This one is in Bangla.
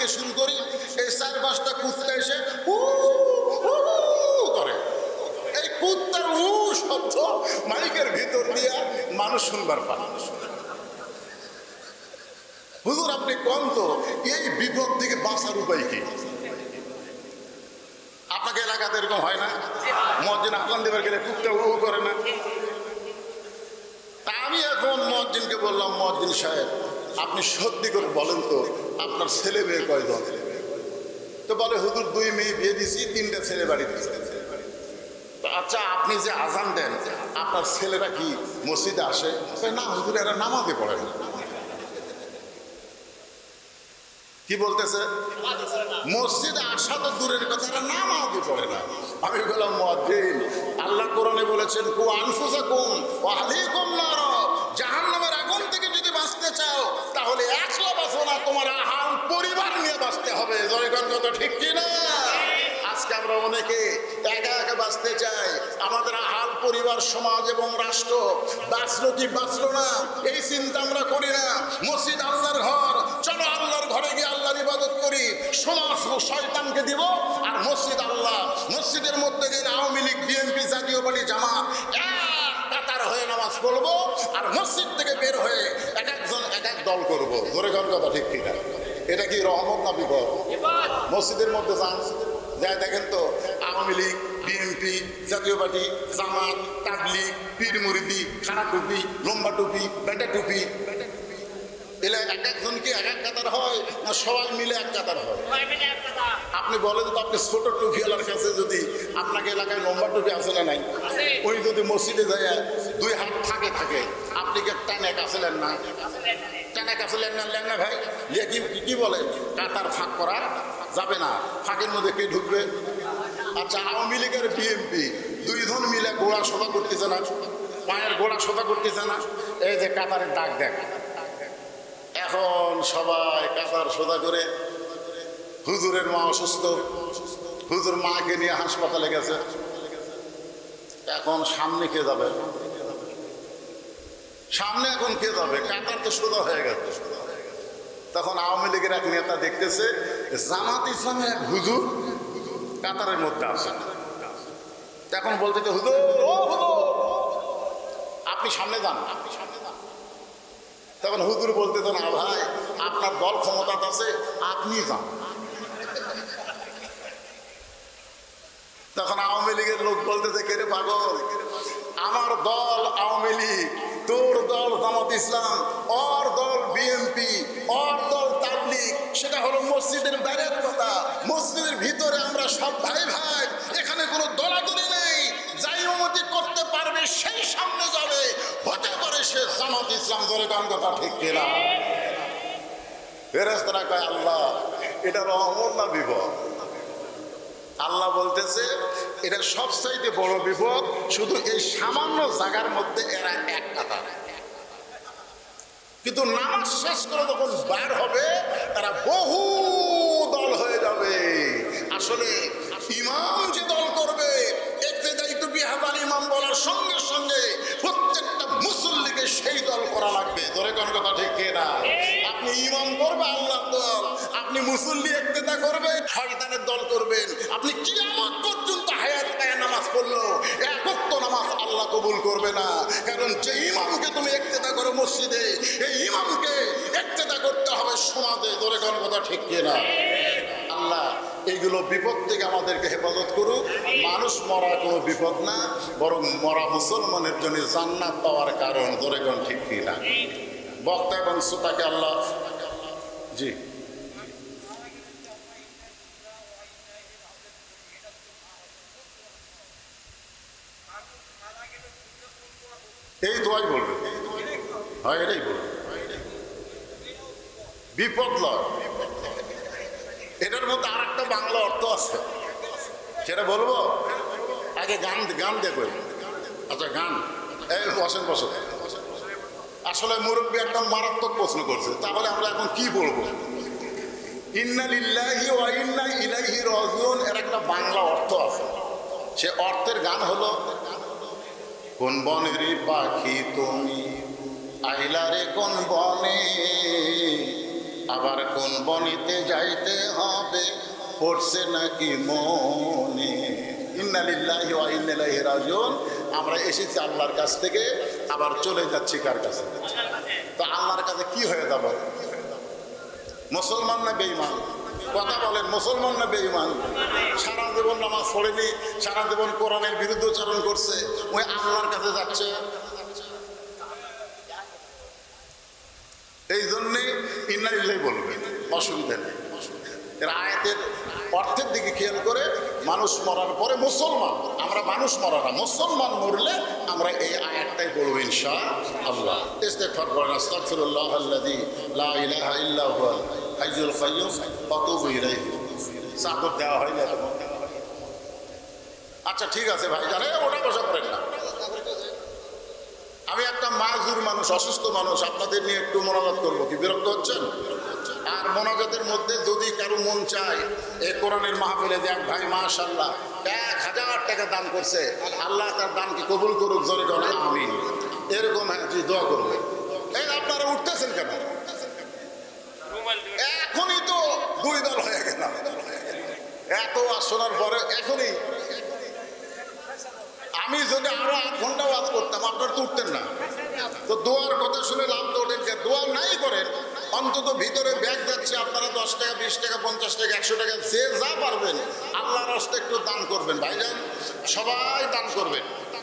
থেকে শুরু করি, এই চার পাঁচটা কুত্তা এসে করে। এই কুত্তার হু শব্দ মাইকের ভিতর দিয়া মানুষ শুনবার পান হুজুর, আপনি কম তো? এই বিপদ থেকে বাঁচার উপায় কি? আপনাকে এলাকাতে এরকম হয় না? মসজিদ আহ্বান দেবার গেলে হু হু করে না? তা আমি এখন মসজিদকে বললাম, মসজিদ সাহেব আপনি সত্যি করে বলেন তো, আপনার ছেলে মেয়ে কয়জন তো বলে, হুজুর, দুই মেয়ে বিয়ে দিছি, তিনটা ছেলে বাড়ি দিয়েছে আচ্ছা আপনি যে আজান দেন, আপনার ছেলেরা কি মসজিদে আসে? না, হুজুর, এরা নামাজে পড়ে না। কি বলতেছে? মসজিদে আসা তো দূরের কথা, এরা নামাজই পড়ে না। আমি বললাম মজ্জিন আল্লাহ কোরআনে বলেছেন কু আনফুসা কুম আহলিকুম নার যদি বাঁচতে চাও, তাহলে একলা বাঁচো না তোমার আহাল পরিবার নিয়ে বাঁচতে হবে। জয়গণ কথা ঠিক কি না আজকে আমরা অনেকে একা একা বাঁচতে চাই। আমাদের আহাল পরিবার, সমাজ এবং রাষ্ট্র বাঁচলো কি বাঁচলো না, এই চিন্তা আমরা করি না। মসজিদ আল্লাহর ঘর, চলো আল্লাহর ঘরে গিয়ে আল্লাহর ইবাদত করি। সমাজ শয়তানকে দিব আর মসজিদ আল্লাহ। মসজিদের মধ্যে যে আওয়ামী লীগ, বিএনপি জাতীয় পার্টি, জামাত, এক কাতার হয়ে নামাজ পড়ব আর মসজিদ থেকে বের হয়ে এক একজন এক এক দল করব। ধরে ঘর কথা ঠিক কিনা? এটা কি রহমত না বিপদ? মসজিদের মধ্যে যান। যাই দেখেন তো আওয়ামী লীগ বিএনপি জাতীয় পার্টি জামাত তাবলিগ পীর মুরিদি খাড়া টুপি লম্বা টুপি বেটা টুপি। এলে এক একজন কি এক এক কাতার হয় না সবাই মিলে এক কাতার হয়? আপনি বলেন তো আপনি ছোট টুপিওয়ালার কাছে যদি আপনাকে এলাকায় লম্বা টুপি আছে না নাই? ওই যদি মসজিদে যায়, দুই হাত থাকে থাকে, আপনি কি টানে কাছে নেন না? টানে কাছে নেন না নেন না ভাই? ইয়ে কি কি বলে? কাতার ফাঁক করা যাবে না। ফাঁকের মধ্যে কে ঢুকবে? আচ্ছা আওয়ামী লীগের বিএনপি, দুইজন মিলে গোড়া সোজা করতেছে না? পায়ের গোড়া সোজা করতেছে না? এই যে কাতারের দাগ দেখ। এখন সবাই কাতার সোজা করে হুজুরের মা অসুস্থ। হুজুর মাকে নিয়ে হাসপাতালে গেছে। এখন সামনে কে যাবে? সামনে এখন কে যাবে? কাতার তো সোজা হয়ে গেছে। তখন আওয়ামী লীগের এক নেতা দেখতেছে জামাত ইসলামের এক হুজুর কাতারের মধ্যে আছে। তখন বলতে যে, হুজুর আপনি সামনে যান আপনি সামনে যান। তখন হুজুর বলতেছে না ভাই আপনার দল ক্ষমতা আছে আপনি যান। তখন আওয়ামী লীগের লোক বলতেছে, কে রে পাগল? আমার দল আওয়ামী লীগ, তোর দল জামাত ইসলাম, ওর দল বিএনপি, ওর দল তাবলিগ। সেটা হলো মসজিদের বাইরের কথা। মসজিদের ভিতরে আমরা সব ভাই ভাই এখানে কোনো দলাদলি নেই। যাই উন্নতি করতে পারবে, সেই সামনে যাবে। হতে পারে সে জামাত ইসলাম ধরে গান কথা, ঠিক কিনা ফেরেস্তারা কয়, আল্লাহ এটা রহমত না বিপদ। আল্লাহ বলতেছে, এটা সবচাইতে বড় বিপদ, শুধু এই সামান্য জায়গার মধ্যে এরা এক কাতার কিন্তু নামাজ শেষ করে যখন বার হবে, তারা বহু দল হয়ে যাবে। আসলে ইমাম যে দল করবে এতে দায়িত্ব বিহাবান ইমাম বলার সঙ্গে সঙ্গে প্রত্যেকটা মুসল্লিকে সেই দল করা লাগবে। ধরে কোন কথা ঠিক না? আপনি করবে আল্লাহর দল। আপনি মুসল্লি একতেদা করবে শয়তানের দল করবেন। আপনি কিয়ামত পর্যন্ত হায়াত পায় নামাজ পড়ল একত্ব নামাজ আল্লাহ কবুল করবে না। কারণ যে ইমামকে তুমি একতেদা করো মসজিদে এই ইমামকে একতেদা করতে হবে সমাজে। কোন কথা ঠিক না? আল্লাহ এইগুলো বিপদ থেকে আমাদেরকে হেফাজত করুক। মানুষ মরা কোনো বিপদ না, বরং মরা মুসলমানের জন্য জান্নাত পাওয়ার কারণ। কোন ঠিক কিনা বক্তা এবং শ্রোতাকে আল্লাহ জি। এই দোয়াই বলবে হ্যাঁ এটাই বলবে বিপদ লয়। এটার মধ্যে আর একটা বাংলা অর্থ আছে। সেটা বলব? আগে গান গান দেখো। আচ্ছা গান। এই বসেন বসেন। আসলে মুরব্বী একটা মারাত্মক প্রশ্ন করছে, তাহলে আমরা এখন কি বলব? ইন্না লিল্লাহি ইন্না ইলাইহি রাজিউন, এর একটা বাংলা অর্থ আছে। সে অর্থের গান হলো, কোন বনের পাখি তুমি আইলারে কোন বনে, আবার কোন বনিতে যাইতে হবে, পড়ছে নাকি মনে। ইন্নালিল্লাহি ওয়া ইন্না আমরা এসেছি আল্লাহর কাছ থেকে, আবার চলে যাচ্ছি কার কাছে? তো আল্লাহর কাছে কি হয়ে যাব? মুসলমান না বেঈমান? কথা বলেন, মুসলমান না বেঈমান? সারা জীবন নামাজ পড়েনি, সারা জীবন কোরআনের বিরুদ্ধচারণ করছে, ওই আল্লাহর কাছে যাচ্ছে। এই জন্যে ইন্নারিল্লাই বলবে, অসুবিধা নেই। এর আয়াতের অর্থের দিকে খেয়াল করে মানুষ মরার পরে মুসলমান। আমরা মানুষ মরা না মুসলমান মরলে আমরা এই আয়াতটাই বলব ইনশা আল্লাহ ইস্তেগফার লা দেওয়া হয় না। আচ্ছা ঠিক আছে ভাই, জানে, ওটা বসা করেন না। আমি একটা মাজুর মানুষ, অসুস্থ মানুষ, আপনাদের নিয়ে একটু মনোজাত করব কি? বিরক্ত হচ্ছেন? আর মনোজাতের মধ্যে যদি কারও মন চায়, এ কোরআনের মাহফিলে এক ভাই মাশাল্লাহ এক হাজার টাকা দান করছে। আল্লাহ তার দানকে কবুল করুক, জোরে বলে আমিন। এরকম হ্যাঁ জি, দোয়া করবে। এই আপনারা উঠতেছেন কেন? এখনই তো দুই দল হয়ে গেল। এত আর শোনার পরে এখনই আমি যদি আরও আধ ঘণ্টা ওয়াজ করতাম, আপনার তো উঠতেন না। তো দোয়ার কথা শুনে লাভ তো ওঠেন দোয়া নাই করেন। অন্তত ভিতরে ব্যাগ যাচ্ছে, আপনারা দশ টাকা, বিশ টাকা, পঞ্চাশ টাকা, একশো টাকা, যে যা পারবেন, আল্লাহর হস্তে একটু দান করবেন, ভাইজান, সবাই দান করবেন।